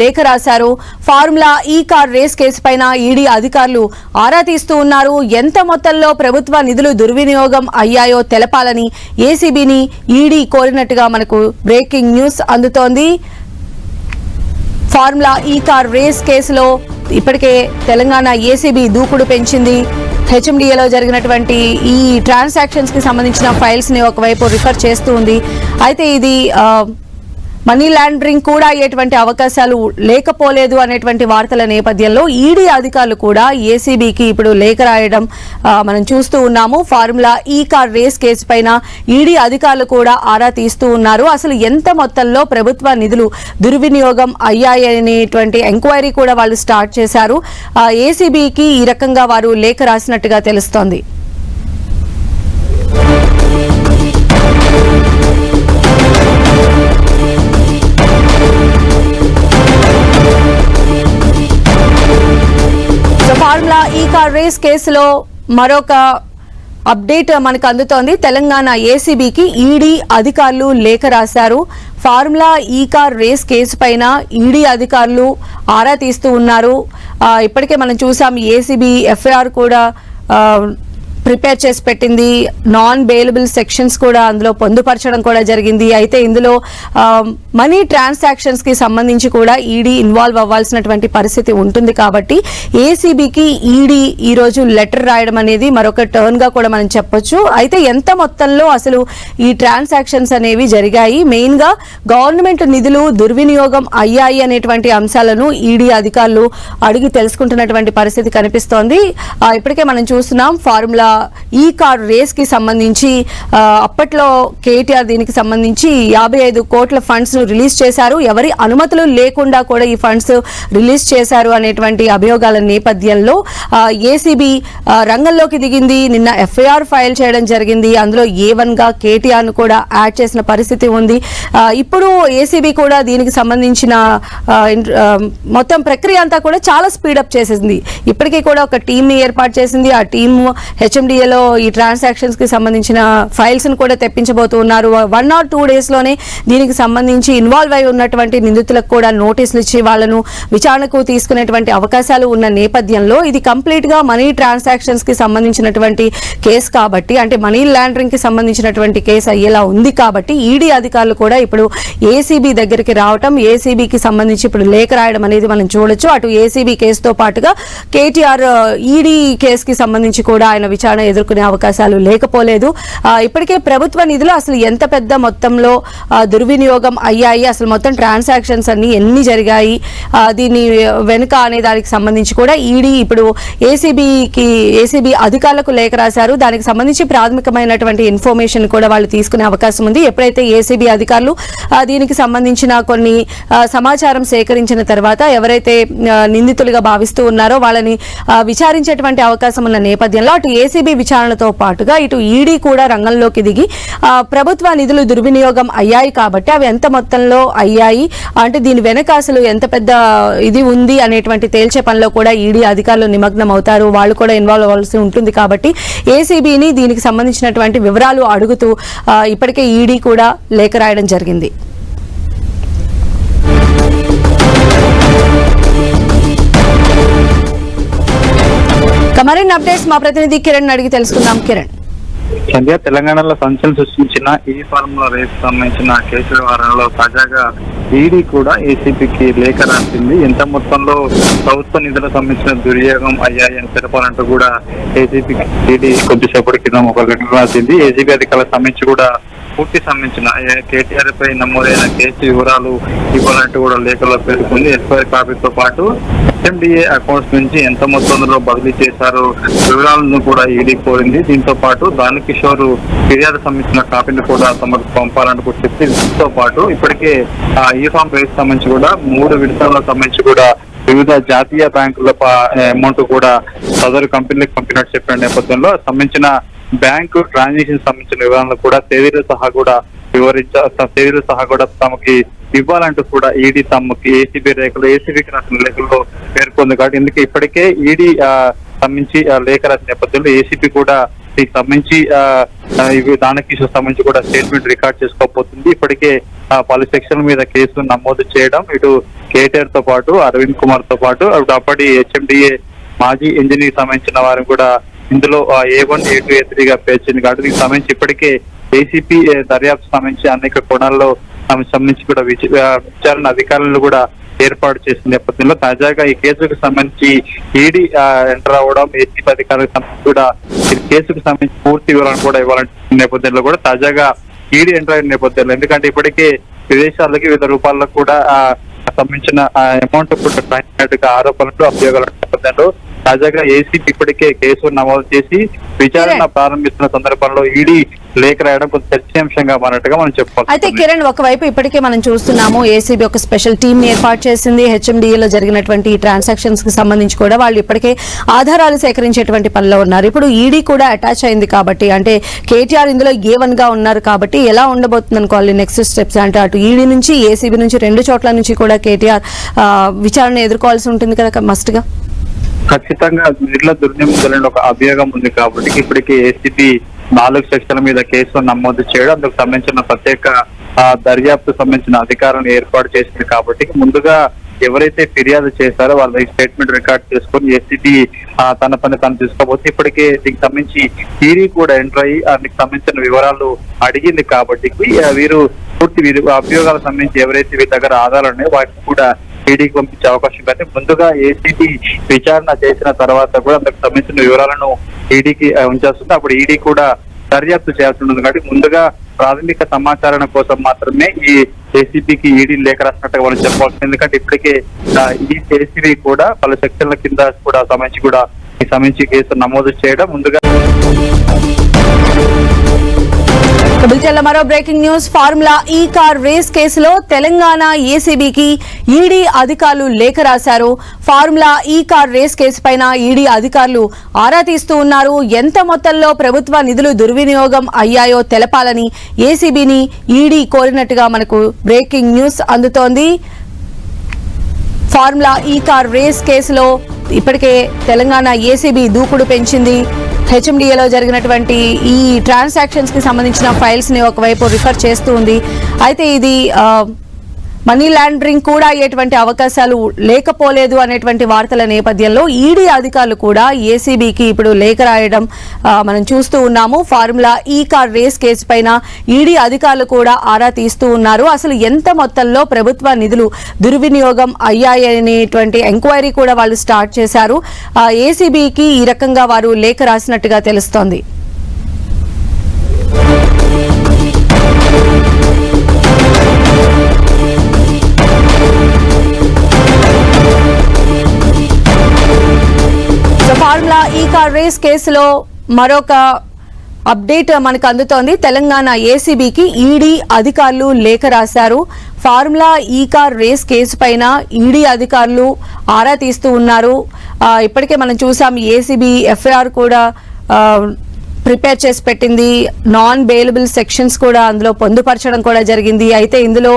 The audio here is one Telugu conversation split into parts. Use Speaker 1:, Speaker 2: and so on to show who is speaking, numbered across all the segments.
Speaker 1: లేఖ రాశారు. Formula E car race case పైన ఈడీ అధికారులు ఆరా తీస్తూ ఉన్నారు. ఎంత మొత్తంలో ప్రభుత్వ నిధులు దుర్వినియోగం అయ్యాయో తెలపాలని ఏసీబీని ఈడీ కోరినట్టుగా మనకు బ్రేకింగ్ న్యూస్ అందుతోంది. ఫార్ములా ఈ కార్ రేస్ కేసులో ఇప్పటికే తెలంగాణ ఏసీబీ దూకుడు పెంచింది. హెచ్ఎండిఏలో జరిగినటువంటి ఈ ట్రాన్సాక్షన్స్కి సంబంధించిన ఫైల్స్ని ఒకవైపు రిఫర్ చేస్తూ ఉంది. అయితే ఇది మనీ లాండరింగ్ కూడా అయ్యేటువంటి అవకాశాలు లేకపోలేదు అనేటువంటి వార్తల నేపథ్యంలో ఈడీ అధికారులు కూడా ఏసీబీకి ఇప్పుడు లేఖ రాయడం మనం చూస్తూ ఉన్నాము. Formula E car race case పైన ఈడీ అధికారులు కూడా ఆరా తీస్తూ ఉన్నారు. అసలు ఎంత మొత్తంలో ప్రభుత్వ నిధులు దుర్వినియోగం అయ్యాయనేటువంటి ఎంక్వైరీ కూడా వాళ్ళు స్టార్ట్ చేశారు. ఏసీబీకి ఈ రకంగా వారు లేఖ రాసినట్టుగా తెలుస్తోంది. ఫార్ములా ఈ కార్ రేస్ కేసులో మరొక అప్డేట్ మనకు అందుతోంది. తెలంగాణ ఏసీబీకి ఈడీ అధికారులు లేఖ రాశారు. Formula E car race case పైన ఈడీ అధికారులు ఆరా తీస్తూ ఉన్నారు. ఇప్పటికే మనం చూసాం ఏసీబీ ఎఫ్ఐఆర్ కూడా ప్రిపేర్ చేసి పెట్టింది. నాన్ బెయిలబుల్ సెక్షన్స్ కూడా అందులో పొందుపరచడం కూడా జరిగింది. అయితే ఇందులో మనీ ట్రాన్సాక్షన్స్కి సంబంధించి కూడా ఈడీ ఇన్వాల్వ్ అవ్వాల్సినటువంటి పరిస్థితి ఉంటుంది కాబట్టి ఏసీబీకి ఈడీ ఈ రోజు లెటర్ రాయడం అనేది మరొక టర్న్గా కూడా మనం చెప్పొచ్చు. అయితే ఎంత మొత్తంలో అసలు ఈ ట్రాన్సాక్షన్స్ అనేవి జరిగాయి? మెయిన్గా గవర్నమెంట్ నిధులు దుర్వినియోగం అయ్యాయి అనేటువంటి అంశాలను ఈడీ అధికారులు అడిగి తెలుసుకుంటున్నటువంటి పరిస్థితి కనిపిస్తోంది. ఇప్పటికే మనం చూస్తున్నాం. ఫార్ములా ఈ కారు రేస్కి సంబంధించి అప్పట్లో కేటీఆర్ దీనికి సంబంధించి యాభై ఐదు కోట్ల ఫండ్స్ను రిలీజ్ చేశారు. ఎవరి అనుమతులు లేకుండా కూడా ఈ ఫండ్స్ రిలీజ్ చేశారు అనేటువంటి అభియోగాల నేపథ్యంలో ఏసీబీ రంగంలోకి దిగింది. నిన్న ఎఫ్ఐఆర్ ఫైల్ చేయడం జరిగింది. అందులో ఏ వన్గా కేటీఆర్ను కూడా యాడ్ చేసిన పరిస్థితి ఉంది. ఇప్పుడు ఏసీబీ కూడా దీనికి సంబంధించిన మొత్తం ప్రక్రియ అంతా కూడా చాలా స్పీడప్ చేసేసింది ఇప్పటికీ కూడా ఒక టీమ్ని ఏర్పాటు చేసింది. ఆ టీమ్ హెచ్ఎండిఏలో ఈ ట్రాన్సాక్షన్స్కి సంబంధించిన ఫైల్స్ను కూడా తెప్పించబోతూ ఉన్నారు. వన్ ఆర్ టూ డేస్లోనే దీనికి సంబంధించి ఇన్వాల్వ్ అయి ఉన్నటువంటి నిందితులకు కూడా నోటీసులు ఇచ్చి వాళ్ళను విచారణకు తీసుకునేటువంటి అవకాశాలు ఉన్న నేపథ్యంలో ఇది కంప్లీట్గా మనీ ట్రాన్సాక్షన్స్కి సంబంధించినటువంటి కేసు కాబట్టి అంటే మనీ లాండరింగ్కి సంబంధించినటువంటి కేసు అయ్యేలా ఉంది కాబట్టి ఈడీ అధికారులు కూడా ఇప్పుడు ఏసీబీ దగ్గరికి రావటం ఏసీబీకి సంబంధించి ఇప్పుడు లేఖ రాయడం అనేది మనం చూడొచ్చు. అటు ఏసీబీ కేసుతో పాటుగా కేటీఆర్ ఈడీ కేసుకి సంబంధించి కూడా ఆయన విచారణ ఎదుర్కొనే అవకాశాలు లేకపోలేదు. ఇప్పటికే ప్రభుత్వ నిధులు అసలు ఎంత పెద్ద మొత్తంలో దుర్వినియోగం అయ్యాయి. అసలు మొత్తం ట్రాన్సాక్షన్స్ అన్ని ఎన్ని జరిగాయి? దీని వెనుక అనే దానికి సంబంధించి కూడా ఈడీ ఇప్పుడు ఏసీబీకి ఏసీబీ అధికారులకు లేఖ రాశారు. దానికి సంబంధించి ప్రాథమికమైనటువంటి ఇన్ఫర్మేషన్ కూడా వాళ్ళు తీసుకునే అవకాశం ఉంది. ఎప్పుడైతే ఏసీబీ అధికారులు దీనికి సంబంధించిన కొన్ని సమాచారం సేకరించిన తర్వాత ఎవరైతే నిందితులుగా భావిస్తూ ఉన్నారో వాళ్ళని విచారించేటువంటి అవకాశం ఉన్న నేపథ్యంలో అటు ఏసీ ఏసీబీ విచారణతో పాటుగా ఇటు ఈడీ కూడా రంగంలోకి దిగి ప్రభుత్వ నిధులు దుర్వినియోగం అయ్యాయి కాబట్టి అవి ఎంత మొత్తంలో అయ్యాయి? అంటే దీని వెనక అసలు ఎంత పెద్ద ఇది ఉంది అనేటువంటి తేల్చే పనిలో కూడా ఈడీ అధికారులు నిమగ్నం అవుతారు. వాళ్ళు కూడా ఇన్వాల్వ్ అవ్వాల్సి ఉంటుంది కాబట్టి ఏసీబీని దీనికి సంబంధించినటువంటి వివరాలు అడుగుతూ ఇప్పటికే ఈడీ కూడా లేఖ రాయడం జరిగింది. మరిన్ని అప్డేట్స్ మా ప్రతినిధి కిరణ్ అడిగి తెలుసుకుందాం. కిరణ్.
Speaker 2: సంధ్య తెలంగాణలో సంచలనం సృష్టించిన ఈ ఫార్ములా రేపు సంబంధించిన కేసు వ్యవహారంలో తాజాగా ఈడీ కూడా ఏసీపీకి లేఖ రాసింది. ఎంత మొత్తంలో ప్రభుత్వ నిధులకు సంబంధించిన దుర్యోగం అయ్యాయని తెలపాలంటూ కూడా ఏసీపీ ఈడీ కొద్దిసేపటి క్రితం ఒక లెటర్ రాసింది. ఏసీబీ అధికారులకు సంబంధించి కూడా పూర్తి సంబంధించిన కేటీఆర్ పై నమోదైన కేసు వివరాలు ఇవ్వాలంటూ కూడా లేఖలో పేర్కొంది. ఎస్ఐఆర్ కాపీతో పాటు ఎస్ఎండిఏ అకౌంట్స్ నుంచి ఎంత మొత్తంలో బదిలీ చేశారో వివరాలను కూడా ఈడీ కోరింది. దీంతో పాటు దాని కిషోర్ ఫిర్యాదు సంబంధించిన కాపీని కూడా తమకు పంపాలని కూడా చెప్పి దీంతో పాటు ఇప్పటికే ఆ ఈ ఫామ్ రేస్ సంబంధించి కూడా మూడు విడతలకు సంబంధించి కూడా వివిధ జాతీయ బ్యాంకుల అమౌంట్ కూడా సదరు కంపెనీలకు పంపినట్టు చెప్పిన నేపథ్యంలో సంబంధించిన బ్యాంకు ట్రాన్సాక్షన్ సంబంధించిన వివరాలను కూడా తేదీలు సహా కూడా వివరించ తేదీలు సహా కూడా తమకి ఇవ్వాలంటూ కూడా ఈడీ తమకి ఏసీబీ రేఖలు ఏసీబీకి రాసిన లేఖల్లో పేర్కొంది కాబట్టి ఇందుకే ఇప్పటికే ఈడీ సంబంధించి లేఖ రాసిన నేపథ్యంలో ఏసీబీ కూడా దీనికి సంబంధించి ఆ, ఇవి సంబంధించి కూడా స్టేట్మెంట్ రికార్డ్ చేసుకోబోతుంది. ఇప్పటికే ఆ, పలు సెక్షన్ల మీద కేసు నమోదు చేయడం ఇటు కేటీఆర్తో పాటు అరవింద్ కుమార్తో పాటు అప్పటి హెచ్ఎండిఏ మాజీ ఇంజనీర్ సంబంధించిన వారిని కూడా ఇందులో ఏ వన్ ఏ టూ ఏ త్రీగా పేర్చింది. కాబట్టి దీనికి సంబంధించి ఇప్పటికే ఏసీపీ దర్యాప్తు సంబంధించి అనేక కోణాల్లో సంబంధించి కూడా ఆ, విచారణ అధికారులను కూడా ఏర్పాటు చేసిన నేపథ్యంలో తాజాగా ఈ కేసుకు సంబంధించి ఈడీ ఎంటర్ అవ్వడం ఏసీపీ అధికారులకు సంబంధించి కూడా ఈ కేసుకు సంబంధించి పూర్తి వివరాలను కూడా ఇవ్వాలంటున్న నేపథ్యంలో కూడా తాజాగా ఈడీ ఎంటర్ అయిన నేపథ్యంలో. ఎందుకంటే ఇప్పటికే విదేశాలకి వివిధ రూపాల్లో కూడా సంబంధించిన అమౌంట్ కూడా ఆరోపణలు అభియోగాల నేపథ్యంలో తాజాగా ఏసీపీ ఇప్పటికే కేసు నమోదు చేసి విచారణ. ప్రారంభిస్తున్న సందర్భంలో ఈడీ లేఖ రాయడం కొంచెం చర్చనీయాంశంగా మారినట్టుగా మనం
Speaker 1: అయితే
Speaker 2: చెప్పుకోవాలి
Speaker 1: కిరణ్ ఒకవైపు ఇప్పటికే మనం చూస్తున్నాము ఏసీబీ ఒక స్పెషల్ టీమ్ని ఏర్పాటు చేసింది. హెచ్ఎండిఏలో జరిగినటువంటి ట్రాన్సాక్షన్స్కి సంబంధించి కూడా వాళ్ళు ఇప్పటికే ఆధారాలు సేకరించేటువంటి పనిలో ఉన్నారు. ఇప్పుడు ఈడీ కూడా అటాచ్ అయింది కాబట్టి అంటే కేటీఆర్ ఇందులో ఏ వన్గా ఉన్నారు కాబట్టి ఎలా ఉండబోతుంది అనుకోవాలి నెక్స్ట్ స్టెప్స్ అంటే అటు ఈడీ నుంచి ఏసీబీ నుంచి రెండు చోట్ల నుంచి కూడా కేటీఆర్ విచారణ ఎదుర్కోవాల్సి ఉంటుంది కదా మస్ట్గా?
Speaker 2: ఖచ్చితంగా నిధుల దుర్నిమితులని ఒక అభియోగం ఉంది కాబట్టి ఇప్పటికే ఏసీపీ నాలుగు సెక్షన్ల మీద కేసు నమోదు చేయడం అందుకు సంబంధించిన ప్రత్యేక దర్యాప్తు సంబంధించిన అధికారులను ఏర్పాటు చేసింది కాబట్టి ముందుగా ఎవరైతే ఫిర్యాదు చేశారో వాళ్ళ స్టేట్మెంట్ రికార్డ్ చేసుకొని ఏసీపీ తన పని తను తీసుకోబోతే ఇప్పటికే దీనికి సంబంధించి థీరీ కూడా ఎంటర్ అయ్యి దానికి సంబంధించిన వివరాలు అడిగింది కాబట్టి వీరు పూర్తి వీరు అభియోగాలకు సంబంధించి ఎవరైతే వీరి దగ్గర ఆధారాలు ఉన్నాయో వాటిని కూడా ఈడీకి పంపించే అవకాశం కానీ ముందుగా ఏసీబీ విచారణ చేసిన తర్వాత కూడా మీకు సంబంధించిన వివరాలను ఈడీకి ఉంచాల్సింది. అప్పుడు ఈడీ కూడా దర్యాప్తు చేయాల్సి ఉంటుంది. కాబట్టి ముందుగా ప్రాథమిక సమాచారం కోసం మాత్రమే ఈ ఏసీబీకి ఈడీ లేఖ రాసినట్టుగా మనం చెప్పాల్సింది. ఎందుకంటే ఇప్పటికే ఈ ఏసీబీ కూడా పలు సెక్షన్ల కింద కూడా సంబంధించి కూడా ఈ సంబంధించి కేసు నమోదు చేయడం ముందుగా
Speaker 1: బులెటిన్లో మరో breaking news. Formula E car race కేసులో తెలంగాణ ఏసీబీకి ఈడీ అధికారులు లేఖ రాశారు. Formula E car race case పైన ఈడీ అధికారులు ఆరా తీస్తూ ఉన్నారు. ఎంత మొత్తంలో ప్రభుత్వ నిధులు దుర్వినియోగం అయ్యాయో తెలపాలని ఏసీబీని ఈడీ కోరినట్టుగా మనకు బ్రేకింగ్ న్యూస్ అందుతోంది. ఫార్ములా ఈ కార్ రేస్ కేసులో ఇప్పటికే తెలంగాణ ఏసీబీ దూకుడు పెంచింది. హెచ్ఎండిఏలో జరిగినటువంటి ఈ ట్రాన్సాక్షన్స్కి సంబంధించిన ఫైల్స్ని ఒకవైపు రిఫర్ చేస్తూ ఉంది. అయితే ఇది మనీ లాండరింగ్ కూడా అయ్యేటువంటి అవకాశాలు లేకపోలేదు అనేటువంటి వార్తల నేపథ్యంలో ఈడీ అధికారులు కూడా ఏసీబీకి ఇప్పుడు లేఖ రాయడం మనం చూస్తూ ఉన్నాము. Formula E car race case పైన ఈడీ అధికారులు కూడా ఆరా తీస్తూ ఉన్నారు. అసలు ఎంత మొత్తంలో ప్రభుత్వ నిధులు దుర్వినియోగం అయ్యాయనేటువంటి ఎంక్వైరీ కూడా వాళ్ళు స్టార్ట్ చేశారు. ఏసీబీకి ఈ రకంగా వారు లేఖ రాసినట్టుగా తెలుస్తోంది. ఫార్ములా ఈ కార్ రేస్ కేసులో మరొక అప్డేట్ మనకు అందుతోంది. తెలంగాణ ఏసీబీకి ఈడీ అధికారులు లేఖ రాశారు. Formula E car race case పైన ఈడీ అధికారులు ఆరా తీస్తూ ఉన్నారు. ఇప్పటికే మనం చూసాం ఏసీబీ ఎఫ్ఐఆర్ కూడా ప్రిపేర్ చేసి పెట్టింది. నాన్ బెయిలబుల్ సెక్షన్స్ కూడా అందులో పొందుపరచడం కూడా జరిగింది. అయితే ఇందులో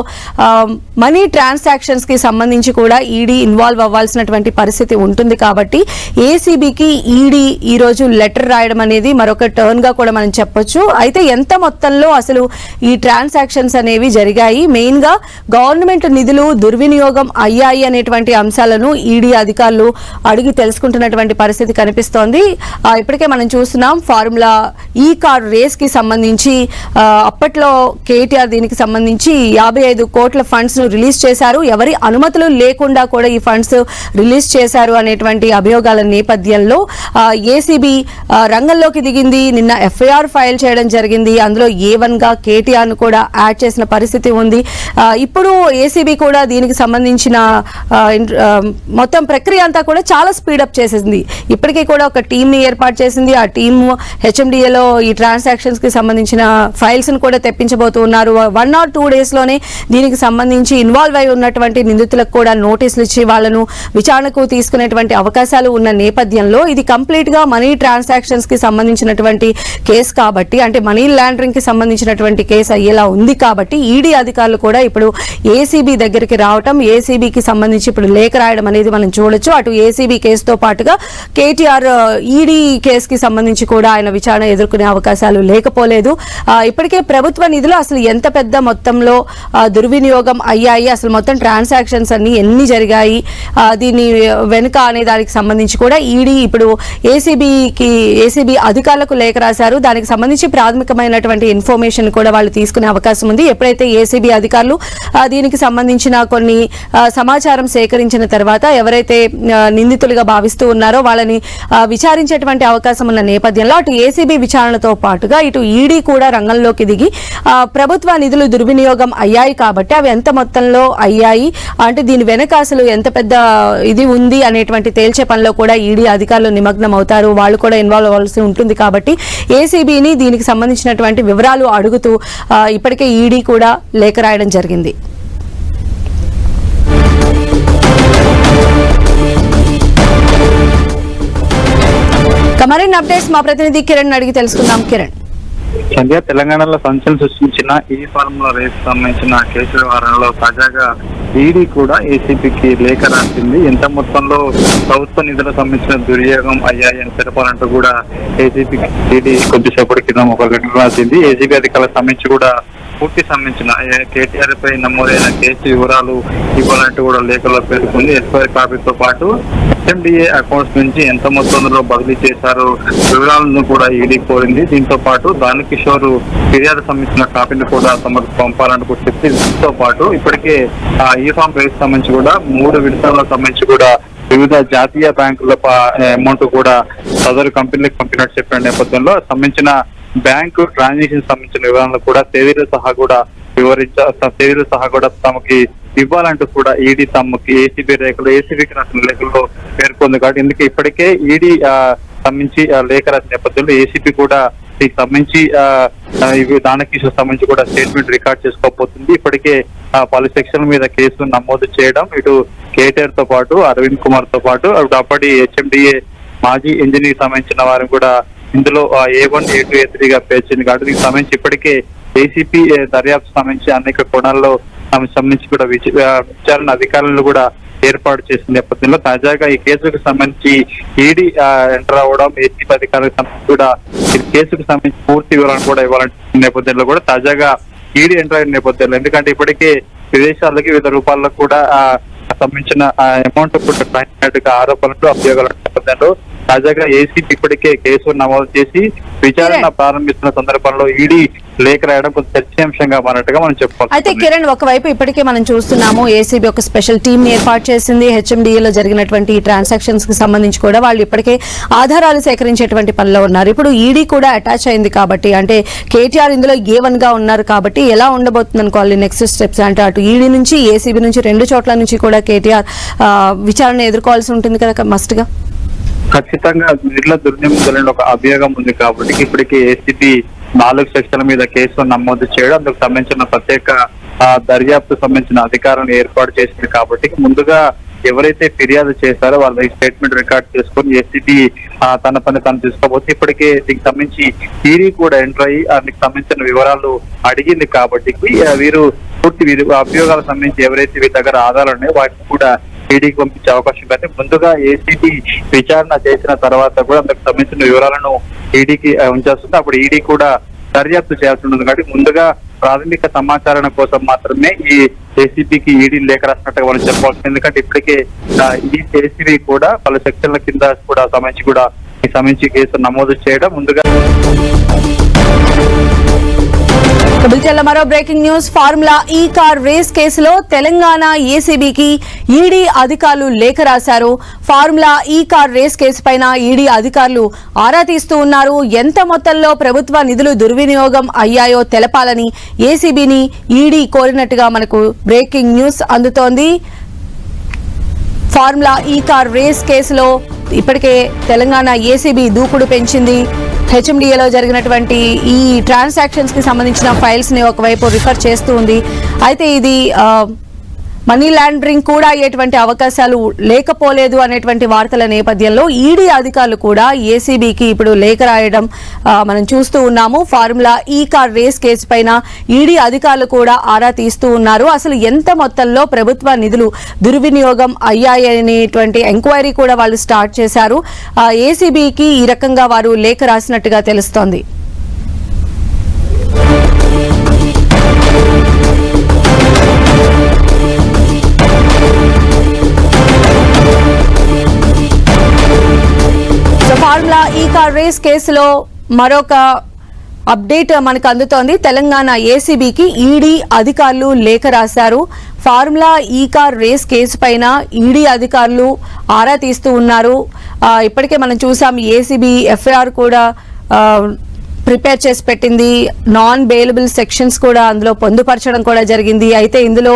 Speaker 1: మనీ ట్రాన్సాక్షన్స్కి సంబంధించి కూడా ఈడీ ఇన్వాల్వ్ అవ్వాల్సినటువంటి పరిస్థితి ఉంటుంది కాబట్టి ఏసీబీకి ఈడీ ఈ రోజు లెటర్ రాయడం అనేది మరొక టర్న్గా కూడా మనం చెప్పొచ్చు. అయితే ఎంత మొత్తంలో అసలు ఈ ట్రాన్సాక్షన్స్ అనేవి జరిగాయి? మెయిన్గా గవర్నమెంట్ నిధులు దుర్వినియోగం అయ్యాయి అనేటువంటి అంశాలను ఈడీ అధికారులు అడిగి తెలుసుకుంటున్నటువంటి పరిస్థితి కనిపిస్తోంది. ఇప్పటికే మనం చూస్తున్నాం. ఫార్ములా ఈ కారు రేస్కి సంబంధించి అప్పట్లో కేటీఆర్ దీనికి సంబంధించి యాభై ఐదు కోట్ల ఫండ్స్ను రిలీజ్ చేశారు. ఎవరి అనుమతులు లేకుండా కూడా ఈ ఫండ్స్ రిలీజ్ చేశారు అనేటువంటి అభియోగాల నేపథ్యంలో ఏసీబీ రంగంలోకి దిగింది. నిన్న ఎఫ్ఐఆర్ ఫైల్ చేయడం జరిగింది. అందులో ఏ వన్గా కేటీఆర్ను కూడా యాడ్ చేసిన పరిస్థితి ఉంది. ఇప్పుడు ఏసీబీ కూడా దీనికి సంబంధించిన మొత్తం ప్రక్రియ అంతా కూడా చాలా స్పీడప్ చేసేసింది ఇప్పటికీ కూడా ఒక టీం ని ఏర్పాటు చేసింది. ఆ టీం హెచ్ఎండి హెచ్ఎండిఏలో ఈ ట్రాన్సాక్షన్స్కి సంబంధించిన ఫైల్స్ను కూడా తెప్పించబోతూ ఉన్నారు. వన్ ఆర్ టూ డేస్లోనే దీనికి సంబంధించి ఇన్వాల్వ్ అయి ఉన్నటువంటి నిందితులకు కూడా నోటీసులు ఇచ్చి వాళ్ళను విచారణకు తీసుకునేటువంటి అవకాశాలు ఉన్న నేపథ్యంలో ఇది కంప్లీట్గా మనీ ట్రాన్సాక్షన్స్కి సంబంధించినటువంటి కేసు కాబట్టి అంటే మనీ లాండరింగ్కి సంబంధించినటువంటి కేసు అయ్యేలా ఉంది కాబట్టి ఈడీ అధికారులు కూడా ఇప్పుడు ఏసీబీ దగ్గరికి రావటం ఏసీబీకి సంబంధించి ఇప్పుడు లేఖ రాయడం అనేది మనం చూడొచ్చు. అటు ఏసీబీ కేసుతో పాటుగా కేటీఆర్ ఈడీ కేసుకి సంబంధించి కూడా ఆయన విచారణ ఎదుర్కొనే అవకాశాలు లేకపోలేదు. ఇప్పటికే ప్రభుత్వ నిధులు అసలు ఎంత పెద్ద మొత్తంలో దుర్వినియోగం అయ్యాయి. అసలు మొత్తం ట్రాన్సాక్షన్స్ అన్ని ఎన్ని జరిగాయి? దీని వెనుక అనే దానికి సంబంధించి కూడా ఈడీ ఇప్పుడు ఏసీబీకి ఏసీబీ అధికారులకు లేఖ రాశారు. దానికి సంబంధించి ప్రాథమికమైనటువంటి ఇన్ఫర్మేషన్ కూడా వాళ్ళు తీసుకునే అవకాశం ఉంది. ఎప్పుడైతే ఏసీబీ అధికారులు దీనికి సంబంధించిన కొన్ని సమాచారం సేకరించిన తర్వాత ఎవరైతే నిందితులుగా భావిస్తూ ఉన్నారో వాళ్ళని విచారించేటువంటి అవకాశం ఉన్న నేపథ్యంలో అటు ఏసీ ఏసీబీ విచారణతో పాటుగా ఇటు ఈడీ కూడా రంగంలోకి దిగి ప్రభుత్వ నిధులు దుర్వినియోగం అయ్యాయి కాబట్టి అవి ఎంత మొత్తంలో అయ్యాయి? అంటే దీని వెనక అసలు ఎంత పెద్ద ఇది ఉంది అనేటువంటి తేల్చే పనిలో కూడా ఈడీ అధికారులు నిమగ్నం అవుతారు వాళ్ళు కూడా ఇన్వాల్వ్ అవ్వాల్సి ఉంటుంది కాబట్టి ఏసీబీని దీనికి సంబంధించినటువంటి వివరాలు అడుగుతూ ఇప్పటికే ఈడీ కూడా లేఖ రాయడం జరిగింది. మరిన్ని అప్డేట్స్ మా ప్రతినిధి కిరణ్ అడిగి తెలుసుకుందాం. కిరణ్.
Speaker 2: సంధ్య తెలంగాణలో సంచలనం సృష్టించిన ఈ ఫార్ములా రేపు సంబంధించిన కేసు వ్యవహారంలో తాజాగా ఈడీ కూడా ఏసీపీకి లేఖ రాసింది. ఎంత మొత్తంలో ప్రభుత్వ నిధులకు సంబంధించిన దుర్యోగం అయ్యాయని తెలపాలంటూ కూడా ఏసీపీ ఈడీ కొద్దిసేపటి క్రితం ఒక లెటర్ రాసింది. ఏసీబీ అధికారులకు సంబంధించి కూడా పూర్తి సంబంధించిన కేటీఆర్ పై నమోదైన కేసు వివరాలు ఇవ్వాలంటూ కూడా లేఖలో పేర్కొంది. ఎస్ఐఆర్ కాపీతో పాటు ఎస్ఎండిఏ అకౌంట్స్ నుంచి ఎంత మొత్తంలో బదిలీ చేశారో వివరాలను కూడా ఈడీ కోరింది. దీంతో పాటు దాని కిషోర్ ఫిర్యాదు సంబంధించిన కాపీని కూడా తమకు పంపాలని కూడా చెప్పి దీంతో పాటు ఇప్పటికే ఆ ఈ ఫామ్ రేస్ సంబంధించి కూడా మూడు విడతలకు సంబంధించి కూడా వివిధ జాతీయ బ్యాంకుల అమౌంట్ కూడా సదరు కంపెనీలకు పంపినట్టు చెప్పిన నేపథ్యంలో సంబంధించిన బ్యాంకు ట్రాన్సాక్షన్ సంబంధించిన వివరాలను కూడా సేవీలు సహా కూడా వివరించ సేవీలు సహా కూడా తమకి ఇవ్వాలంటూ కూడా ఈడీ తమకి ఏసీబీ రేఖలు ఏసీబీకి రాసిన లేఖల్లో పేర్కొంది. కాబట్టి ఇందుకే ఇప్పటికే ఈడీ సంబంధించి లేఖ రాసిన నేపథ్యంలో ఏసీబీ కూడా దీనికి సంబంధించి ఆ, ఇవి సంబంధించి కూడా స్టేట్మెంట్ రికార్డ్ చేసుకోబోతుంది. ఇప్పటికే ఆ, పలు సెక్షన్ల మీద కేసు నమోదు చేయడం ఇటు కేటీఆర్తో పాటు అరవింద్ కుమార్తో పాటు అప్పటి హెచ్ఎండిఏ మాజీ ఇంజనీర్ సంబంధించిన వారిని కూడా ఇందులో ఏ వన్ ఏ టూ ఏ త్రీగా పేర్చింది. కాబట్టి దీనికి సంబంధించి ఇప్పటికే ఏసీపీ దర్యాప్తు సంబంధించి అనేక కోణాల్లో సంబంధించి కూడా ఆ, విచారణ అధికారులను కూడా ఏర్పాటు చేసిన నేపథ్యంలో తాజాగా ఈ కేసుకు సంబంధించి ఈడీ ఎంటర్ అవ్వడం ఏసీపీ అధికారులకు సంబంధించి కూడా ఈ కేసుకు సంబంధించి పూర్తి వివరాలు కూడా ఇవ్వాలంటున్న నేపథ్యంలో కూడా తాజాగా ఈడీ ఎంటర్ అయిన నేపథ్యంలో. ఎందుకంటే ఇప్పటికే విదేశాలకి వివిధ రూపాల్లో కూడా సంబంధించిన అమౌంట్ కూడా ఆరోపణలు అభియోగాల నేపథ్యంలో తాజాగా ఏసీపీ ఇప్పటికే కేసు నమోదు చేసి విచారణ. ప్రారంభిస్తున్న సందర్భంలో ఈడీ లేఖ రాయడం కొంచెం చర్చనీయాంశంగా మారినట్టుగా మనం
Speaker 1: అయితే
Speaker 2: చెప్పుకోవాలి
Speaker 1: కిరణ్ ఒకవైపు ఇప్పటికే మనం చూస్తున్నాము ఏసీబీ ఒక స్పెషల్ టీమ్ ఏర్పాటు చేసింది. హెచ్ఎండిఏలో జరిగినటువంటి ట్రాన్సాక్షన్స్కి సంబంధించి కూడా వాళ్ళు ఇప్పటికే ఆధారాలు సేకరించేటువంటి పనిలో ఉన్నారు. ఇప్పుడు ఈడీ కూడా అటాచ్ అయింది కాబట్టి అంటే కేటీఆర్ ఇందులో ఏ వన్గా ఉన్నారు కాబట్టి ఎలా ఉండబోతుంది అనుకోవాలి నెక్స్ట్ స్టెప్స్ అంటే అటు ఈడీ నుంచి ఏసీబీ నుంచి రెండు చోట్ల నుంచి కూడా కేటీఆర్ విచారణ ఎదుర్కోవాల్సి ఉంటుంది కదా మస్ట్గా?
Speaker 2: ఖచ్చితంగా నిధుల దుర్వినియోగం ఒక అభియోగం ఉంది కాబట్టి ఇప్పటికే ఏసీపీ నాలుగు సెక్షన్ల మీద కేసు నమోదు చేయడం అందుకు సంబంధించిన ప్రత్యేక దర్యాప్తు సంబంధించిన అధికారాన్ని ఏర్పాటు చేసింది కాబట్టి ముందుగా ఎవరైతే ఫిర్యాదు చేశారో వాళ్ళ స్టేట్మెంట్ రికార్డ్ చేసుకొని ఏసీబీ తన పని తను తీసుకోబోతే ఇప్పటికే దీనికి సంబంధించి ఈడీ కూడా ఎంటర్ అయ్యి దానికి సంబంధించిన వివరాలు అడిగింది కాబట్టి వీరు పూర్తి వీరు అభియోగాలకు సంబంధించి ఎవరైతే వీరి దగ్గర ఆధారాలు ఉన్నాయో వాటిని కూడా ఈడీకి పంపించే అవకాశం కానీ ముందుగా ఏసీబీ విచారణ చేసిన తర్వాత కూడా మీకు సంబంధించిన వివరాలను ఈడీకి ఉంచాల్సింది. అప్పుడు ఈడీ కూడా దర్యాప్తు చేయాల్సి ఉంటుంది. కాబట్టి ముందుగా ప్రాథమిక సమాచారం కోసం మాత్రమే ఈ ఏసీబీకి ఈడీ లేఖ రాసినట్టుగా మనం చెప్పవచ్చు ఎందుకంటే ఇప్పటికే ఈ ఏసీబీ కూడా పలు సెక్షన్ల కింద కూడా సంబంధించి కూడా ఈ సంబంధించి కేసు నమోదు చేయడం ముందుగా
Speaker 1: బులెటిన్లో మరో breaking news. Formula E car race కేసులో తెలంగాణ ఏసీబీకి ఈడీ అధికారులు లేఖ రాశారు. Formula E car race case పైన ఈడీ అధికారులు ఆరా తీస్తూ ఉన్నారు. ఎంత మొత్తంలో ప్రభుత్వ నిధులు దుర్వినియోగం అయ్యాయో తెలపాలని ఏసీబీని ఈడీ కోరినట్టుగా మనకు బ్రేకింగ్ న్యూస్ అందుతోంది. ఫార్ములా ఈ కార్ రేస్ కేసులో ఇప్పటికే తెలంగాణ ఏసీబీ దూకుడు పెంచింది. హెచ్ఎండిఏలో జరిగినటువంటి ఈ ట్రాన్సాక్షన్స్కి సంబంధించిన ఫైల్స్ని ఒకవైపు రిఫర్ చేస్తూ ఉంది. అయితే ఇది మనీ లాండరింగ్ కూడా అయ్యేటువంటి అవకాశాలు లేకపోలేదు అనేటువంటి వార్తల నేపథ్యంలో ఈడీ అధికారులు కూడా ఏసీబీకి ఇప్పుడు లేఖ రాయడం మనం చూస్తూ ఉన్నాము. Formula E car race case పైన ఈడీ అధికారులు కూడా ఆరా తీస్తూ ఉన్నారు. అసలు ఎంత మొత్తంలో ప్రభుత్వ నిధులు దుర్వినియోగం అయ్యాయి అనేటువంటి ఎంక్వైరీ కూడా వాళ్ళు స్టార్ట్ చేశారు. ఏసీబీకి ఈ రకంగా వారు లేఖ రాసినట్టుగా తెలుస్తోంది. ఫార్ములా ఈ కార్ రేస్ కేసులో మరొక అప్డేట్ మనకు అందుతోంది. తెలంగాణ ఏసీబీకి ఈడీ అధికారులు లేఖ రాశారు. Formula E car race case పైన ఈడీ అధికారులు ఆరా తీస్తూ ఉన్నారు. ఇప్పటికే మనం చూసాం ఏసీబీ ఎఫ్ఐఆర్ కూడా ప్రిపేర్ చేసి పెట్టింది. నాన్ బెయిలబుల్ సెక్షన్స్ కూడా అందులో పొందుపరచడం కూడా జరిగింది. అయితే ఇందులో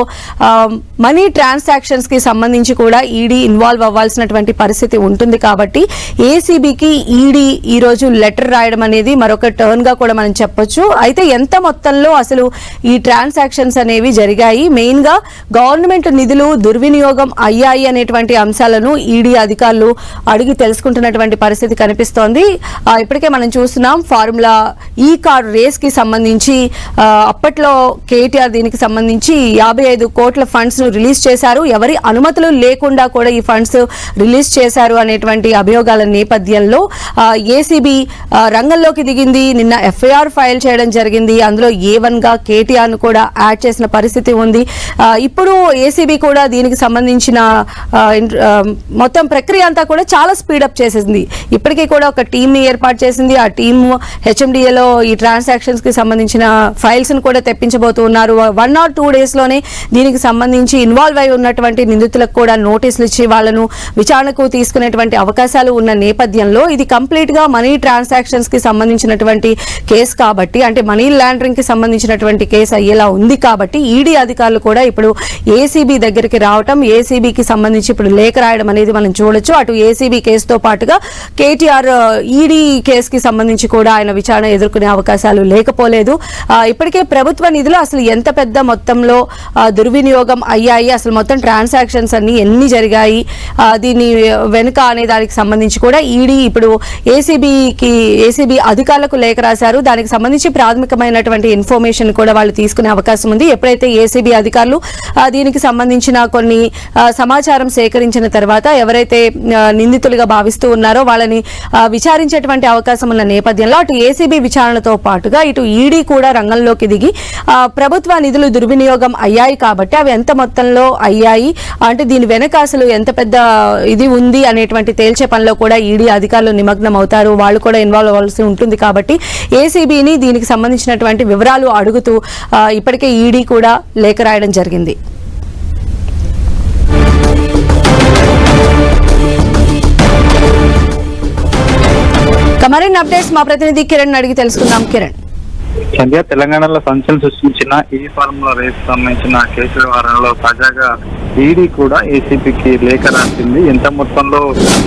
Speaker 1: మనీ ట్రాన్సాక్షన్స్కి సంబంధించి కూడా ఈడీ ఇన్వాల్వ్ అవ్వాల్సినటువంటి పరిస్థితి ఉంటుంది కాబట్టి ఏసీబీకి ఈడీ ఈ రోజు లెటర్ రాయడం అనేది మరొక టర్న్గా కూడా మనం చెప్పొచ్చు. అయితే ఎంత మొత్తంలో అసలు ఈ ట్రాన్సాక్షన్స్ అనేవి జరిగాయి? మెయిన్గా గవర్నమెంట్ నిధులు దుర్వినియోగం అయ్యాయి అనేటువంటి అంశాలను ఈడీ అధికారులు అడిగి తెలుసుకుంటున్నటువంటి పరిస్థితి కనిపిస్తోంది. ఇప్పటికే మనం చూస్తున్నాం ఫార్ములా ఈ కార్ రేస్కి సంబంధించి అప్పట్లో కేటీఆర్ దీనికి సంబంధించి యాభై ఐదు కోట్ల ఫండ్స్ను రిలీజ్ చేశారు. ఎవరి అనుమతులు లేకుండా కూడా ఈ ఫండ్స్ రిలీజ్ చేశారు అనేటువంటి అభియోగాల నేపథ్యంలో ఏసీబీ రంగంలోకి దిగింది. నిన్న ఎఫ్ఐఆర్ ఫైల్ చేయడం జరిగింది. అందులో ఏ వన్గా కేటీఆర్ను కూడా యాడ్ చేసిన పరిస్థితి ఉంది. ఇప్పుడు ఏసీబీ కూడా దీనికి సంబంధించిన మొత్తం ప్రక్రియ అంతా కూడా చాలా స్పీడప్ చేసేసింది ఇప్పటికీ కూడా ఒక టీమ్ని ఏర్పాటు చేసింది. ఆ టీమ్ హెచ్ఎండిఏలో ఈ ట్రాన్సాక్షన్స్కి సంబంధించిన ఫైల్స్ను కూడా తెప్పించబోతున్నారు. వన్ ఆర్ టూ డేస్లోనే దీనికి సంబంధించి ఇన్వాల్వ్ అయి ఉన్నటువంటి నిందితులకు కూడా నోటీసులు ఇచ్చి వాళ్ళను విచారణకు తీసుకునేటువంటి అవకాశాలు ఉన్న నేపథ్యంలో ఇది కంప్లీట్గా మనీ ట్రాన్సాక్షన్స్కి సంబంధించినటువంటి కేసు కాబట్టి అంటే మనీ లాండరింగ్కి సంబంధించినటువంటి కేసు అయ్యేలా ఉంది కాబట్టి ఈడీ అధికారులు కూడా ఇప్పుడు ఏసీబీ దగ్గరికి రావటం ఏసీబీకి సంబంధించి ఇప్పుడు లేఖ రాయడం అనేది మనం చూడొచ్చు. అటు ఏసీబీ కేసుతో పాటుగా కేటీఆర్ ఈడీ కేసుకి సంబంధించి కూడా ఆయన విచారణ ఎదుర్కొనే అవకాశాలు లేకపోలేదు. ఇప్పటికే ప్రభుత్వ నిధులు అసలు ఎంత పెద్ద మొత్తంలో దుర్వినియోగం అయ్యాయి. అసలు మొత్తం ట్రాన్సాక్షన్స్ అన్ని ఎన్ని జరిగాయి? దీని వెనుక అనే దానికి సంబంధించి కూడా ఈడీ ఇప్పుడు ఏసీబీకి ఏసీబీ అధికారులకు లేఖ రాశారు. దానికి సంబంధించి ప్రాథమికమైనటువంటి ఇన్ఫర్మేషన్ కూడా వాళ్ళు తీసుకునే అవకాశం ఉంది. ఎప్పుడైతే ఏసీబీ అధికారులు దీనికి సంబంధించిన కొన్ని సమాచారం సేకరించిన తర్వాత ఎవరైతే నిందితులుగా భావిస్తూ ఉన్నారో వాళ్ళని విచారించేటువంటి అవకాశం ఉన్న నేపథ్యంలో అటు ఏసీ ఏసీబీ విచారణతో పాటుగా ఇటు ఈడీ కూడా రంగంలోకి దిగి ప్రభుత్వ నిధులు దుర్వినియోగం అయ్యాయి కాబట్టి అవి ఎంత మొత్తంలో అయ్యాయి? అంటే దీని వెనక అసలు ఎంత పెద్ద ఇది ఉంది అనేటువంటి తేల్చే పనిలో కూడా ఈడీ అధికారులు నిమగ్నం అవుతారు. వాళ్ళు కూడా ఇన్వాల్వ్ అవ్వాల్సి ఉంటుంది కాబట్టి ఏసీబీని దీనికి సంబంధించినటువంటి వివరాలు అడుగుతూ ఇప్పటికే ఈడీ కూడా లేఖ రాయడం జరిగింది. మరిన్ని అప్డేట్స్ మా ప్రతినిధి కిరణ్ అడిగి తెలుసుకుందాం. కిరణ్.
Speaker 2: సంధ్య తెలంగాణలో సంచలనం సృష్టించిన ఈ ఫార్ములా రేస్ సంబంధించిన కేసు వ్యవహారంలో తాజాగా ఈడీ కూడా ఏసీపీకి లేఖ రాసింది. ఎంత మొత్తంలో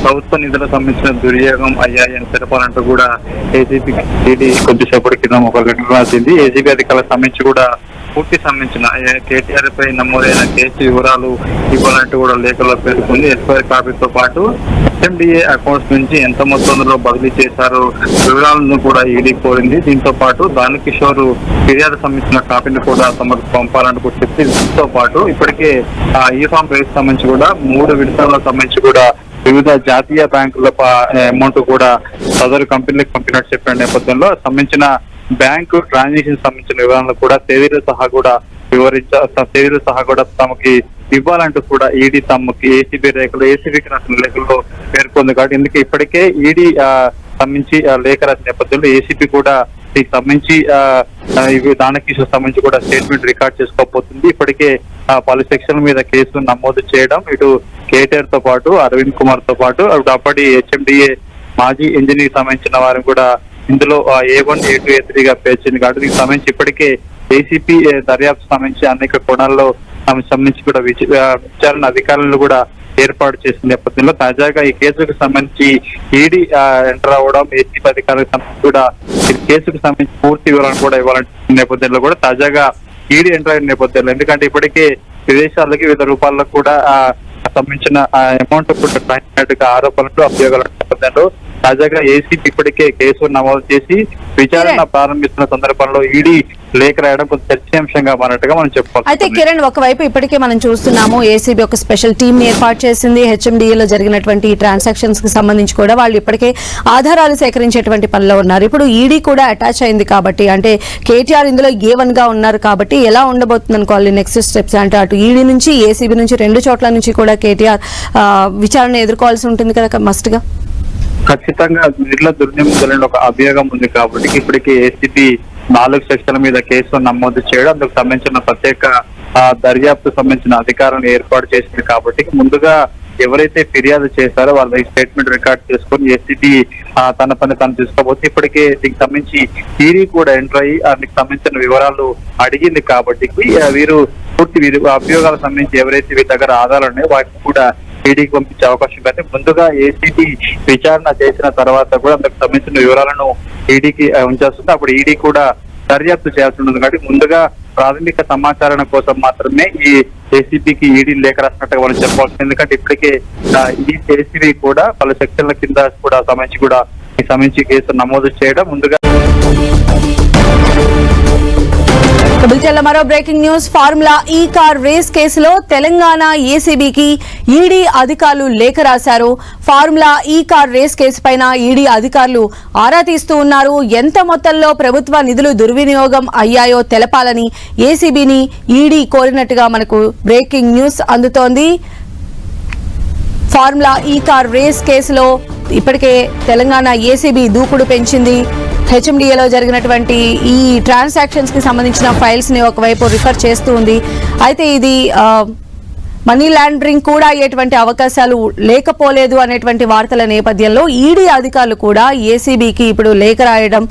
Speaker 2: ప్రభుత్వ నిధులకు సంబంధించిన దుర్యోగం అయ్యాయని తెలపాలంటూ కూడా ఏసీపీకి ఈడీ కొద్దిసేపటి క్రితం ఒక లెటర్ రాసింది. ఏసీబీ అధికారులకు సంబంధించి కూడా పూర్తి సంబంధించిన కేటీఆర్ పై నమోదైన కేసు వివరాలు ఇవ్వాలంటూ కూడా లేఖలో పేర్కొంది. ఎస్ఐఆర్ కాపీతో పాటు ఎస్ఎండిఏ అకౌంట్స్ నుంచి ఎంత మొత్తంలో బదిలీ చేశారో వివరాలను కూడా ఈడీ కోరింది. దీంతో పాటు దాని కిషోర్ ఫిర్యాదు సంబంధించిన కాపీని కూడా తమకు పంపాలని కూడా చెప్పి దీంతో పాటు ఇప్పటికే ఆ ఈ ఫామ్ ప్రైస్ సంబంధించి కూడా మూడు విడతలకు సంబంధించి కూడా వివిధ జాతీయ బ్యాంకుల అమౌంట్ కూడా సదరు కంపెనీలకు పంపినట్టు చెప్పిన నేపథ్యంలో సంబంధించిన బ్యాంకు ట్రాన్సాక్షన్ సంబంధించిన వివరాలను కూడా సేవీలు సహా కూడా వివరించ సేవీలు సహా కూడా తమకి ఇవ్వాలంటూ కూడా ఈడీ తమకి ఏసీబీ రేఖలు ఏసీబీకి రాసిన లేఖల్లో పేర్కొంది కాబట్టి ఇందుకే ఇప్పటికే ఈడీ సంబంధించి లేఖ రాసిన నేపథ్యంలో ఏసీబీ కూడా దీనికి సంబంధించి ఇవి దానికి సంబంధించి కూడా స్టేట్మెంట్ రికార్డ్ చేసుకోకపోతుంది ఇప్పటికే పలు సెక్షన్ల మీద కేసులు నమోదు చేయడం ఇటు కేటీఆర్తో పాటు అరవింద్ కుమార్తో పాటు అటు అప్పటి హెచ్ఎండిఏ మాజీ ఇంజనీర్ సంబంధించిన వారిని కూడా ఇందులో ఏ వన్ ఏ టూ ఏ త్రీగా పేర్చింది కాబట్టి దీనికి సంబంధించి ఇప్పటికే ఏసీపీ దర్యాప్తు సంబంధించి అనేక కోణాల్లో సంబంధించి కూడా విచారణ అధికారులను కూడా ఏర్పాటు చేసిన నేపథ్యంలో తాజాగా ఈ కేసుకు సంబంధించి ఈడీ ఎంటర్ అవ్వడం ఏసీపీ అధికారులకు సంబంధించి కూడా ఈ కేసుకు సంబంధించి పూర్తి వివరాలు కూడా ఇవ్వాలంటున్న నేపథ్యంలో కూడా తాజాగా ఈడీ ఎంటర్ అయిన నేపథ్యంలో. ఎందుకంటే ఇప్పటికే విదేశాలకి వివిధ రూపాల్లో కూడా సంబంధించిన అమౌంట్ కూడా ఆరోపణలు అభియోగాల నేపథ్యంలో తాజాగా ఏసీపీ ఇప్పటికే కేసు నమోదు చేసి విచారణ. ప్రారంభిస్తున్న సందర్భంలో ఈడీ లేఖ రాయడం కొంత చర్చనీయాంశంగా మారినట్టుగా మనం
Speaker 1: అయితే
Speaker 2: చెప్పుకోవాలి
Speaker 1: కిరణ్ ఒకవైపు ఇప్పటికే మనం చూస్తున్నాము ఏసీబీ ఒక స్పెషల్ టీమ్ ఏర్పాటు చేసింది. హెచ్ఎండిఏలో జరిగినటువంటి ట్రాన్సాక్షన్స్కి సంబంధించి కూడా వాళ్ళు ఇప్పటికే ఆధారాలు సేకరించేటువంటి పనిలో ఉన్నారు. ఇప్పుడు ఈడీ కూడా అటాచ్ అయింది కాబట్టి అంటే కేటీఆర్ ఇందులో ఏ వన్గా ఉన్నారు కాబట్టి ఎలా ఉండబోతుంది అనుకోవాలి నెక్స్ట్ స్టెప్స్ అంటే అటు ఈడీ నుంచి ఏసీబీ నుంచి రెండు చోట్ల నుంచి కూడా కేటీఆర్ ఆ, విచారణ ఎదుర్కోవాల్సి ఉంటుంది కదా మస్ట్గా?
Speaker 2: ఖచ్చితంగా నిధుల దుర్నిమితులని ఒక అభియోగం ఉంది కాబట్టి ఇప్పటికే ఏసీపీ నాలుగు సెక్షన్ల మీద కేసు నమోదు చేయడం అందుకు సంబంధించిన ప్రత్యేక దర్యాప్తు సంబంధించిన అధికారాన్ని ఏర్పాటు చేసింది కాబట్టి ముందుగా ఎవరైతే ఫిర్యాదు చేశారో వాళ్ళ స్టేట్మెంట్ రికార్డ్ చేసుకొని ఏసీపీ తన పని తను తీసుకోబోతే ఇప్పటికే దీనికి సంబంధించి ఈడీ కూడా ఎంటర్ అయ్యి దానికి సంబంధించిన వివరాలు అడిగింది కాబట్టి వీరు పూర్తి వీరు అభియోగాలకు సంబంధించి ఎవరైతే వీరి దగ్గర ఆధారాలు ఉన్నాయో వాటిని కూడా ఈడీకి పంపించే అవకాశం కంటే ముందుగా ఏసీబీ విచారణ చేసిన తర్వాత కూడా అందుకు సంబంధించిన వివరాలను ఈడీకి ఉంచాల్సింది. అప్పుడు ఈడీ కూడా దర్యాప్తు చేయాల్సి ఉంటుంది. కాబట్టి ముందుగా ప్రాథమిక సమాచారం కోసం మాత్రమే ఈ ఏసీబీకి ఈడీ లేఖ రాసినట్టుగా మనం చెప్పాల్సింది ఎందుకంటే ఇప్పటికే ఈ ఏసీబీ కూడా పలు సెక్షన్ల కింద కూడా సంబంధించి కూడా ఈ సంబంధించి కేసు నమోదు చేయడం. ముందుగా
Speaker 1: బులెటిన్లో మరో breaking news Formula E car race కేసులో తెలంగాణ ఏసీబీకి ఈడీ అధికారులు లేఖ రాశారు. Formula E car race case పైన ఈడీ అధికారులు ఆరా తీస్తూ ఉన్నారు. ఎంత మొత్తంలో ప్రభుత్వ నిధులు దుర్వినియోగం అయ్యాయో తెలపాలని ఏసీబీని ఈడీ కోరినట్టుగా మనకు బ్రేకింగ్ న్యూస్ అందుతోంది. ఫార్ములా ఈ కార్ రేస్ కేసులో ఇప్పటికే తెలంగాణ ఏసీబీ దూకుడు పెంచింది. హెచ్ఎండిఏలో జరిగినటువంటి ఈ ట్రాన్సాక్షన్స్కి సంబంధించిన ఫైల్స్ని ఒకవైపు రిఫర్ చేస్తూ ఉంది. అయితే ఇది మనీ లాండరింగ్ కూడా అయ్యేటువంటి అవకాశాలు లేకపోలేదు అనేటువంటి వార్తల నేపథ్యంలో ఈడీ అధికారులు కూడా ఏసీబీకి ఇప్పుడు లేఖ రాయడం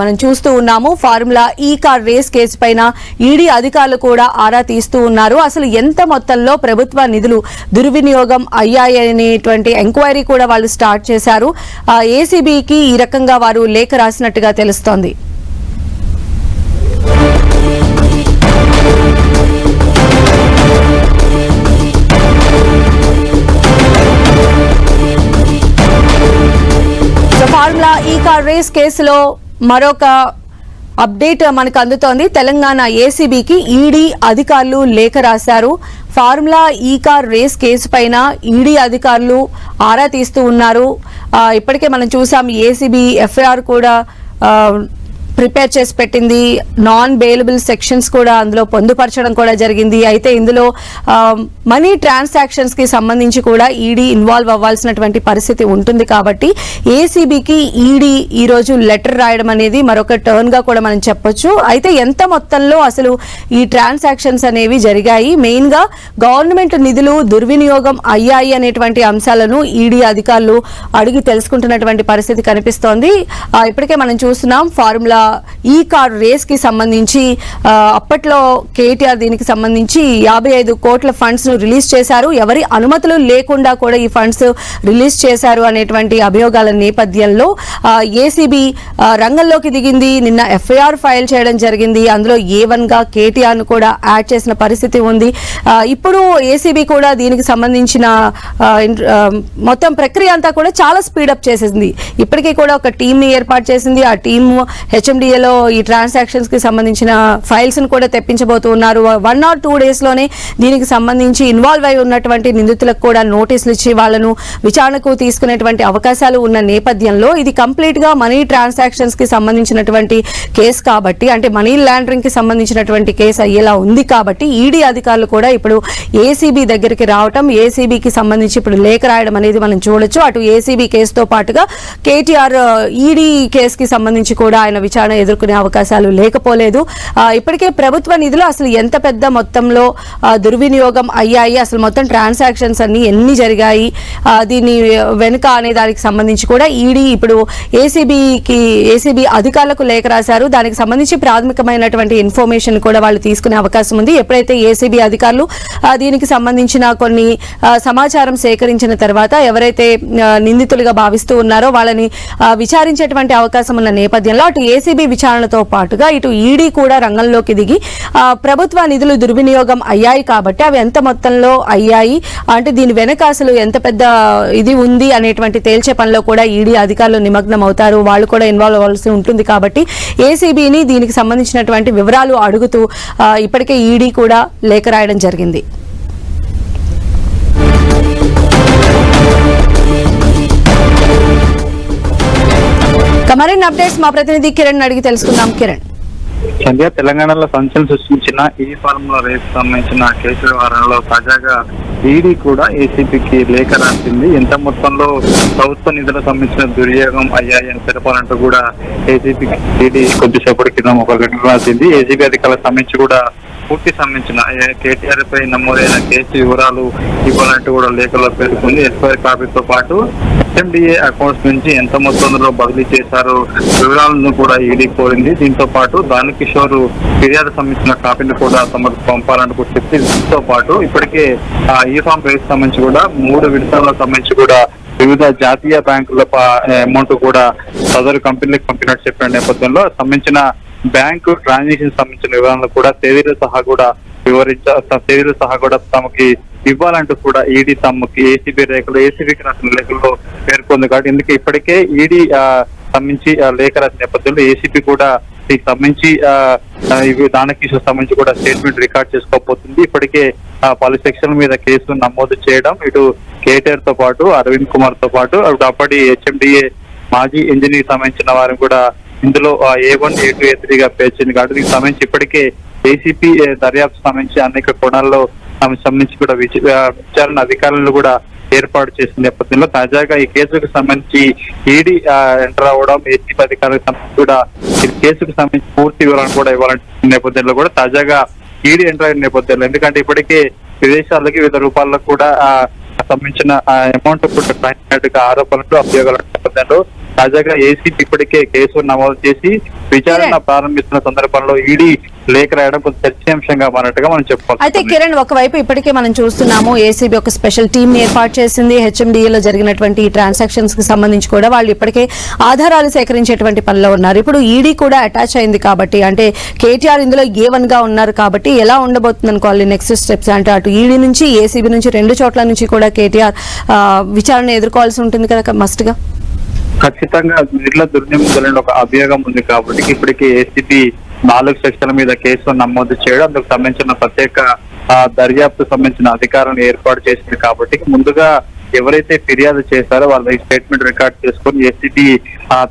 Speaker 1: మనం చూస్తూ ఉన్నాము. Formula E car race case పైన ఈడీ అధికారులు కూడా ఆరా తీస్తూ ఉన్నారు. అసలు ఎంత మొత్తంలో ప్రభుత్వ నిధులు దుర్వినియోగం అయ్యాయనేటువంటి ఎంక్వైరీ కూడా వాళ్ళు స్టార్ట్ చేశారు. ఏసీబీకి ఈ రకంగా వారు లేఖ రాసినట్టుగా తెలుస్తోంది. ఫార్ములా ఈ కార్ రేస్ కేసులో మరొక అప్డేట్ మనకు అందుతోంది. తెలంగాణ ఏసీబీకి ఈడీ అధికారులు లేఖ రాశారు. Formula E car race case పైన ఈడీ అధికారులు ఆరా తీస్తూ ఉన్నారు. ఇప్పటికే మనం చూసాం ఏసీబీ ఎఫ్ఐఆర్ కూడా ప్రిపేర్ చేసి పెట్టింది. నాన్ బెయిలబుల్ సెక్షన్స్ కూడా అందులో పొందుపరచడం కూడా జరిగింది. అయితే ఇందులో మనీ ట్రాన్సాక్షన్స్కి సంబంధించి కూడా ఈడీ ఇన్వాల్వ్ అవ్వాల్సినటువంటి పరిస్థితి ఉంటుంది కాబట్టి ఏసీబీకి ఈడీ ఈ రోజు లెటర్ రాయడం అనేది మరొక టర్న్గా కూడా మనం చెప్పొచ్చు. అయితే ఎంత మొత్తంలో అసలు ఈ ట్రాన్సాక్షన్స్ అనేవి జరిగాయి? మెయిన్గా గవర్నమెంట్ నిధులు దుర్వినియోగం అయ్యాయి అనేటువంటి అంశాలను ఈడీ అధికారులు అడిగి తెలుసుకుంటున్నటువంటి పరిస్థితి కనిపిస్తోంది. ఇప్పటికే మనం చూస్తున్నాం. ఫార్ములా ఈ కారు రేస్కి సంబంధించి అప్పట్లో కేటీఆర్ దీనికి సంబంధించి యాభై ఐదు కోట్ల ఫండ్స్ను రిలీజ్ చేశారు. ఎవరి అనుమతులు లేకుండా కూడా ఈ ఫండ్స్ రిలీజ్ చేశారు అనేటువంటి అభియోగాల నేపథ్యంలో ఏసీబీ రంగంలోకి దిగింది. నిన్న ఎఫ్ఐఆర్ ఫైల్ చేయడం జరిగింది. అందులో ఏ వన్గా కేటీఆర్ను కూడా యాడ్ చేసిన పరిస్థితి ఉంది. ఇప్పుడు ఏసీబీ కూడా దీనికి సంబంధించిన మొత్తం ప్రక్రియ అంతా కూడా చాలా స్పీడప్ చేసేసింది ఇప్పటికీ కూడా ఒక టీం ని ఏర్పాటు చేసింది. ఆ టీం హెచ్ఎండిఏలో ఈ ట్రాన్సాక్షన్స్కి సంబంధించిన ఫైల్స్ను కూడా తెప్పించబోతూ ఉన్నారు. వన్ ఆర్ టూ డేస్లోనే దీనికి సంబంధించి ఇన్వాల్వ్ అయి ఉన్నటువంటి నిందితులకు కూడా నోటీసులు ఇచ్చి వాళ్ళను విచారణకు తీసుకునేటువంటి అవకాశాలు ఉన్న నేపథ్యంలో ఇది కంప్లీట్గా మనీ ట్రాన్సాక్షన్స్కి సంబంధించినటువంటి కేసు కాబట్టి అంటే మనీ లాండరింగ్కి సంబంధించినటువంటి కేసు అయ్యేలా ఉంది కాబట్టి ఈడీ అధికారులు కూడా ఇప్పుడు ఏసీబీ దగ్గరికి రావటం ఏసీబీకి సంబంధించి ఇప్పుడు లేఖ రాయడం అనేది మనం చూడొచ్చు. అటు ఏసీబీ కేసుతో పాటుగా కేటీఆర్ ఈడీ కేసుకి సంబంధించి కూడా ఆయన విచారణ తెలంగాణ ఎదుర్కొనే అవకాశాలు లేకపోలేదు. ఇప్పటికే ప్రభుత్వ నిధులు అసలు ఎంత పెద్ద మొత్తంలో దుర్వినియోగం అయ్యాయి. అసలు మొత్తం ట్రాన్సాక్షన్స్ అన్ని ఎన్ని జరిగాయి? దీన్ని దీని వెనుక అనే దానికి సంబంధించి కూడా ఈడీ ఇప్పుడు ఏసీబీకి ఏసీబీ అధికారులకు లేఖ రాశారు. దానికి సంబంధించి ప్రాథమికమైనటువంటి ఇన్ఫర్మేషన్ కూడా వాళ్ళు తీసుకునే అవకాశం ఉంది. ఎప్పుడైతే ఏసీబీ అధికారులు దీనికి సంబంధించిన కొన్ని సమాచారం సేకరించిన తర్వాత ఎవరైతే నిందితులుగా భావిస్తూ ఉన్నారో వాళ్ళని విచారించేటువంటి అవకాశం ఉన్న నేపథ్యంలో అటు ఏసీ ఏసీబీ విచారణతో పాటుగా ఇటు ఈడీ కూడా రంగంలోకి దిగి ప్రభుత్వ నిధులు దుర్వినియోగం అయ్యాయి కాబట్టి అవి ఎంత మొత్తంలో అయ్యాయి? అంటే దీని వెనక అసలు ఎంత పెద్ద ఇది ఉంది అనేటువంటి తేల్చే పనిలో కూడా ఈడీ అధికారులు నిమగ్నం అవుతారు. వాళ్ళు కూడా ఇన్వాల్వ్ అవ్వాల్సి ఉంటుంది కాబట్టి ఏసీబీని దీనికి సంబంధించినటువంటి వివరాలు అడుగుతూ ఇప్పటికే ఈడీ కూడా లేఖ రాయడం జరిగింది. మరిన్ని అప్డేట్స్ మా ప్రతినిధి కిరణ్ అడిగి తెలుసుకుందాం. కిరణ్.
Speaker 2: సంధ్య తెలంగాణలో సంచలనం సృష్టించిన ఈ ఫార్ములా రేపు సంబంధించిన కేసు వ్యవహారంలో తాజాగా ఈడీ కూడా ఏసీపీకి లేఖ రాసింది. ఎంత మొత్తంలో ప్రభుత్వ నిధులకు సంబంధించిన దుర్యోగం అయ్యాయని తెలపాలంటూ కూడా ఏసీపీ ఈడీ కొద్దిసేపటి క్రితం ఒక లెటర్ రాసింది. ఏసీబీ అధికారులకు సంబంధించి కూడా పూర్తి సంబంధించిన కేటీఆర్ పై నమోదైన కేసు వివరాలు ఇవ్వాలంటూ కూడా లేఖలో పేర్కొంది. ఎస్ఐఆర్ కాపీతో పాటు ఎస్ఎండిఏ అకౌంట్స్ నుంచి ఎంత మొత్తంలో బదిలీ చేశారో వివరాలను కూడా ఈడీ కోరింది. దీంతో పాటు దాని కిషోర్ ఫిర్యాదు సంబంధించిన కాపీని కూడా తమకు పంపాలని కూడా చెప్పి దీంతో పాటు ఇప్పటికే ఆ ఈ ఫామ్ రేస్ సంబంధించి కూడా మూడు విడతలకు సంబంధించి కూడా వివిధ జాతీయ బ్యాంకుల అమౌంట్ కూడా సదరు కంపెనీలకు పంపినట్టు చెప్పిన నేపథ్యంలో సంబంధించిన బ్యాంకు ట్రాన్సాక్షన్ సంబంధించిన వివరాలను కూడా తేదీలు సహా కూడా వివరించ తేదీలు సహా కూడా తమకి ఇవ్వాలంటూ కూడా ఈడీ తమకి ఏసీబీ రేఖలు ఏసీబీకి రాసిన లేఖల్లో పేర్కొంది. కాబట్టి ఇందుకే ఇప్పటికే ఈడీ సంబంధించి లేఖ రాసిన నేపథ్యంలో ఏసీబీ కూడా దీనికి సంబంధించి ఆ, ఇవి సంబంధించి కూడా స్టేట్మెంట్ రికార్డ్ చేసుకోబోతుంది. ఇప్పటికే ఆ, పలు సెక్షన్ల మీద కేసు నమోదు చేయడం ఇటు కేటీఆర్తో పాటు అరవింద్ కుమార్తో పాటు అప్పటి హెచ్ఎండిఏ మాజీ ఇంజనీర్ సంబంధించిన వారిని కూడా ఇందులో ఏ వన్ ఏ టూ ఏ త్రీగా పేర్చింది. కాబట్టి దీనికి సంబంధించి ఇప్పటికే ఏసీపీ దర్యాప్తు సంబంధించి అనేక కోణాల్లో సంబంధించి కూడా ఆ, విచారణ అధికారులను కూడా ఏర్పాటు చేసిన నేపథ్యంలో తాజాగా ఈ కేసుకు సంబంధించి ఈడీ ఎంటర్ అవ్వడం ఏసీపీ అధికారులకు సంబంధించి కూడా ఈ కేసుకు సంబంధించి పూర్తి వివరాలు కూడా ఇవ్వాలంటున్న నేపథ్యంలో కూడా తాజాగా ఈడీ ఎంటర్ అయిన నేపథ్యంలో. ఎందుకంటే ఇప్పటికే విదేశాలకి వివిధ రూపాల్లో కూడా సంబంధించిన అమౌంట్ కూడా ఆరోపణలు అభియోగాల నేపథ్యంలో తాజాగా ఏసీపీ ఇప్పటికే కేసు నమోదు చేసి విచారణ. ప్రారంభిస్తున్న సందర్భంలో ఈడీ లేఖ రాయడం కొంచెం చర్చనీయాంశంగా మారినట్టుగా మనం
Speaker 1: అయితే
Speaker 2: చెప్పుకోవాలి
Speaker 1: కిరణ్ ఒకవైపు ఇప్పటికే మనం చూస్తున్నాము ఏసీబీ ఒక స్పెషల్ టీమ్ ఏర్పాటు చేసింది. హెచ్ఎండిఏలో జరిగినటువంటి ట్రాన్సాక్షన్స్కి సంబంధించి కూడా వాళ్ళు ఇప్పటికే ఆధారాలు సేకరించేటువంటి పనిలో ఉన్నారు. ఇప్పుడు ఈడీ కూడా అటాచ్ అయింది కాబట్టి అంటే కేటీఆర్ ఇందులో ఏ వన్గా ఉన్నారు కాబట్టి ఎలా ఉండబోతుంది అనుకోవాలి నెక్స్ట్ స్టెప్స్ అంటే అటు ఈడీ నుంచి ఏసీబీ నుంచి రెండు చోట్ల నుంచి కూడా కేటీఆర్ విచారణ ఎదుర్కోవాల్సి ఉంటుంది కదా మస్ట్గా?
Speaker 2: ఖచ్చితంగా నిధుల దుర్వినియోగం ఒక అభియోగం ఉంది కాబట్టి ఇప్పటికే ఏసీపీ నాలుగు సెక్షన్ల మీద కేసు నమోదు చేయడం అందుకు సంబంధించిన ప్రత్యేక దర్యాప్తు సంబంధించిన అధికారాన్ని ఏర్పాటు చేసింది కాబట్టి ముందుగా ఎవరైతే ఫిర్యాదు చేశారో వాళ్ళ స్టేట్మెంట్ రికార్డ్ చేసుకొని ఏసీబీ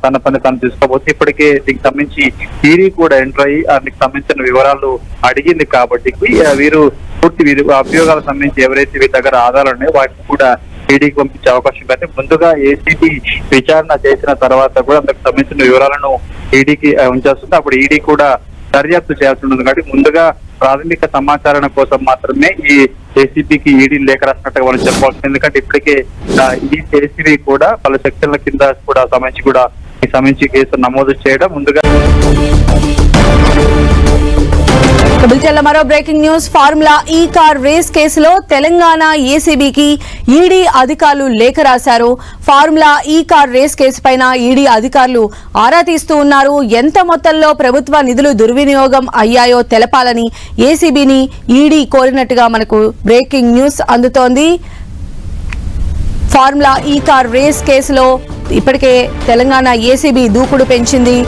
Speaker 2: తన పని తను తీసుకోబోతే ఇప్పటికే దీనికి సంబంధించి ఈడీ కూడా ఎంటర్ అయ్యి దానికి సంబంధించిన వివరాలు అడిగింది కాబట్టి వీరు పూర్తి వీరు అభియోగాలకు సంబంధించి ఎవరైతే వీరి దగ్గర ఆధారాలు ఉన్నాయో వాటిని కూడా ఈడీకి పంపించే అవకాశం కానీ ముందుగా ఏసీబీ విచారణ చేసిన తర్వాత కూడా మీకు సంబంధించిన వివరాలను ఈడీకి ఉంచాల్సింది. అప్పుడు ఈడీ కూడా దర్యాప్తు చేయాల్సి ఉంటుంది. కాబట్టి ముందుగా ప్రాథమిక సమాచారం కోసం మాత్రమే ఈ ఏసీబీకి ఈడీ లేఖ రాసినట్టుగా మనం చెప్పాల్సింది. ఎందుకంటే ఇప్పటికే ఈ ఏసీబీ కూడా పలు సెక్షన్ల కింద కూడా సంబంధించి కూడా ఈ సంబంధించి కేసు నమోదు చేయడం ముందుగా
Speaker 1: బులెటిన్లో మరో breaking news Formula E car race కేసులో తెలంగాణ ఏసీబీకి ఈడీ అధికారులు లేఖ రాశారు. Formula E car race case పైన ఈడీ అధికారులు ఆరా తీస్తూ ఉన్నారు. ఎంత మొత్తంలో ప్రభుత్వ నిధులు దుర్వినియోగం అయ్యాయో తెలపాలని ఏసీబీని ఈడీ కోరినట్టుగా మనకు బ్రేకింగ్ న్యూస్ అందుతోంది. ఫార్ములా ఈ కార్ రేస్ కేసులో ఇప్పటికే తెలంగాణ ఏసీబీ దూకుడు పెంచింది.